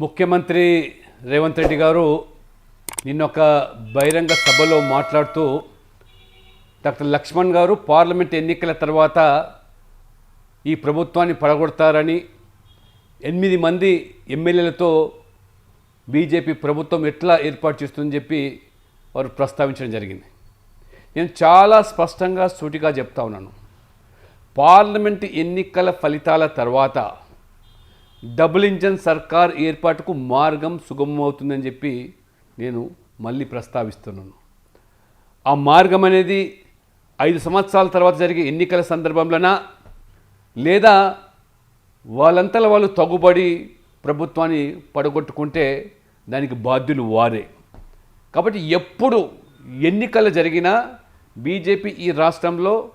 ముఖ్యమంత్రి రేవంత్ రెడ్డి గారు నిన్న ఒక బహిరంగ సభలో మాట్లాడుతూ డాక్టర్ లక్ష్మణ్ గారు పార్లమెంట్ ఎన్నికల తర్వాత ఈ ప్రభుత్వాన్ని పడగొడతారని ఎనిమిది మంది ఎమ్మెల్యేలతో బీజేపీ ప్రభుత్వం ఎట్లా ఏర్పాటు చేస్తుందని చెప్పి వారు ప్రస్తావించడం జరిగింది. నేను చాలా స్పష్టంగా సూటిగా చెప్తా ఉన్నాను. పార్లమెంట్ ఎన్నికల ఫలితాల తర్వాత డబుల్ ఇంజన్ సర్కార్ ఏర్పాటుకు మార్గం సుగమమవుతుందని చెప్పి నేను మళ్ళీ ప్రస్తావిస్తున్నాను. ఆ మార్గం అనేది ఐదు సంవత్సరాల తర్వాత జరిగే ఎన్నికల సందర్భంలోనా? లేదా వాళ్ళంతల వాళ్ళు తగుబడి ప్రభుత్వాన్ని పడగొట్టుకుంటే దానికి బాధ్యులు వారే. కాబట్టి ఎప్పుడు ఎన్నికలు జరిగినా బీజేపీ ఈ రాష్ట్రంలో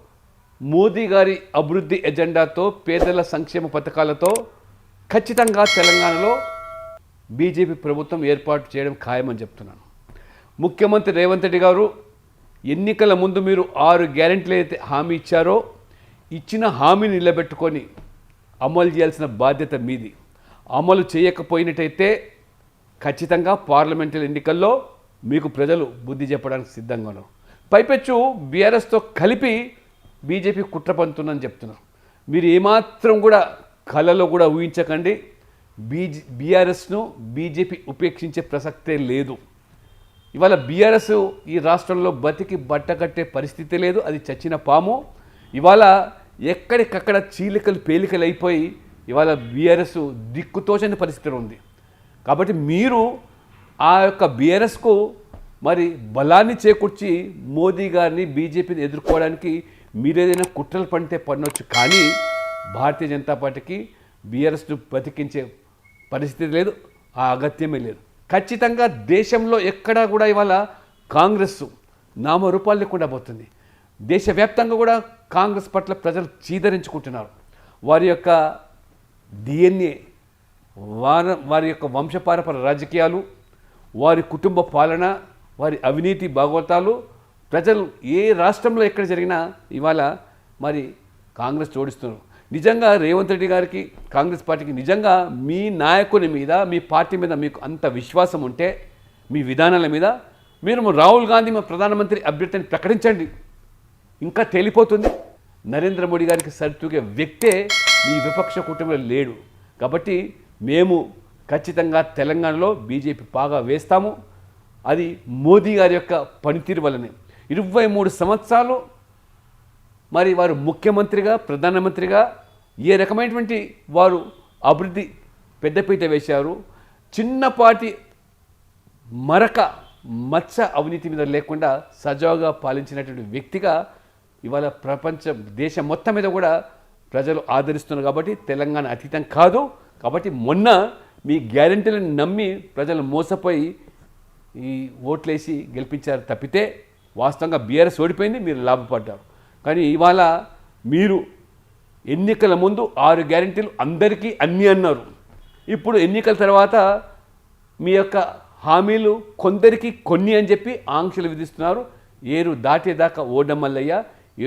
మోదీ గారి అభివృద్ధి ఎజెండాతో పేదల సంక్షేమ పథకాలతో ఖచ్చితంగా తెలంగాణలో బీజేపీ ప్రభుత్వం ఏర్పాటు చేయడం ఖాయమని చెప్తున్నాను. ముఖ్యమంత్రి రేవంత్ రెడ్డి గారు ఎన్నికల ముందు మీరు ఆరు గ్యారెంటీలు అయితే హామీ ఇచ్చారో ఇచ్చిన హామీని నిలబెట్టుకొని అమలు చేయాల్సిన బాధ్యత మీది. అమలు చేయకపోయినట్టయితే ఖచ్చితంగా పార్లమెంటరీ ఎన్నికల్లో మీకు ప్రజలు బుద్ధి చెప్పడానికి సిద్ధంగా ఉన్నారు. పైపెచ్చు బీఆర్ఎస్తో కలిపి బీజేపీ కుట్ర పంతుందని చెప్తున్నారు. మీరు ఏమాత్రం కూడా కళలో కూడా ఊహించకండి. బీజే బీఆర్ఎస్ను బీజేపీ ఉపేక్షించే ప్రసక్తే లేదు. ఇవాళ బీఆర్ఎస్ ఈ రాష్ట్రంలో బతికి బట్టకట్టే పరిస్థితి లేదు. అది చచ్చిన పాము. ఇవాళ ఎక్కడికక్కడ చీలికలు పేలికలు అయిపోయి ఇవాళ బీఆర్ఎస్ దిక్కుతోచని పరిస్థితి ఉంది. కాబట్టి మీరు ఆ యొక్క బీఆర్ఎస్కు మరి బలాన్ని చేకూర్చి మోదీ గారిని బీజేపీని ఎదుర్కోవడానికి మీరేదైనా కుట్రలు పంటే పన్నొచ్చు కానీ భారతీయ జనతా పార్టీకి బీఆర్ఎస్ను బతికించే పరిస్థితి లేదు ఆ అగత్యమే లేదు. ఖచ్చితంగా దేశంలో ఎక్కడా కూడా ఇవాళ కాంగ్రెస్ నామరూపాలు లేకుండా పోతుంది. దేశవ్యాప్తంగా కూడా కాంగ్రెస్ పట్ల ప్రజలు చీదరించుకుంటున్నారు. వారి యొక్క డిఎన్ఏ వార వారి యొక్క వంశపారపర రాజకీయాలు వారి కుటుంబ పాలన వారి అవినీతి భాగవతాలు ప్రజలు ఏ రాష్ట్రంలో ఎక్కడ జరిగినా ఇవాళ మరి కాంగ్రెస్ జోడిస్తున్నారు నిజంగా రేవంత్ రెడ్డి గారికి కాంగ్రెస్ పార్టీకి నిజంగా మీ నాయకుని మీద మీ పార్టీ మీద మీకు అంత విశ్వాసం ఉంటే మీ విధానాల మీద మీరు రాహుల్ గాంధీ మా ప్రధానమంత్రి అభ్యర్థిని ప్రకటించండి. ఇంకా తేలిపోతుంది. నరేంద్ర మోడీ గారికి సరితూగే వ్యక్తే మీ విపక్ష కూటమిలో లేడు. కాబట్టి మేము ఖచ్చితంగా తెలంగాణలో బీజేపీ బాగా వేస్తాము. అది మోదీ గారి యొక్క పనితీరు వల్లనే. ఇరవై మూడు సంవత్సరాలు మరి వారు ముఖ్యమంత్రిగా ప్రధానమంత్రిగా ఏ రకమైనటువంటి వారు అభివృద్ధి పెద్దపీట వేశారు? చిన్నపాటి మరక మచ్చ అవినీతి మీద లేకుండా సజావుగా పాలించినటువంటి వ్యక్తిగా ఇవాళ ప్రపంచ దేశం మొత్తం మీద కూడా ప్రజలు ఆదరిస్తున్నారు కాబట్టి తెలంగాణ అతీతం కాదు. కాబట్టి మొన్న మీ గ్యారెంటీలను నమ్మి ప్రజలు మోసపోయి ఈ ఓట్లేసి గెలిపించారు తప్పితే వాస్తవంగా బీఆర్ఎస్ ఓడిపోయింది మీరు లాభపడ్డారు. కానీ ఇవాళ మీరు ఎన్నికల ముందు ఆరు గ్యారెంటీలు అందరికీ అన్నీ అన్నారు. ఇప్పుడు ఎన్నికల తర్వాత మీ యొక్క హామీలు కొందరికి కొన్ని అని చెప్పి ఆంక్షలు విధిస్తున్నారు. ఏరు దాటేదాకా ఓడమల్లయ్య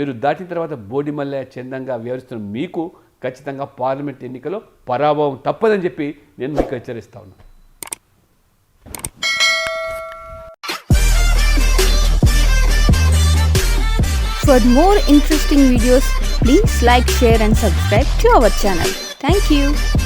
ఏరు దాటిన తర్వాత బోడిమల్లయ్య చందంగా వ్యవహరిస్తున్న మీకు ఖచ్చితంగా పార్లమెంట్ ఎన్నికలో పరాభవం తప్పదని చెప్పి నేను మీకు హెచ్చరిస్తా ఉన్నాను For more interesting videos, please like, share and subscribe to our channel. Thank you.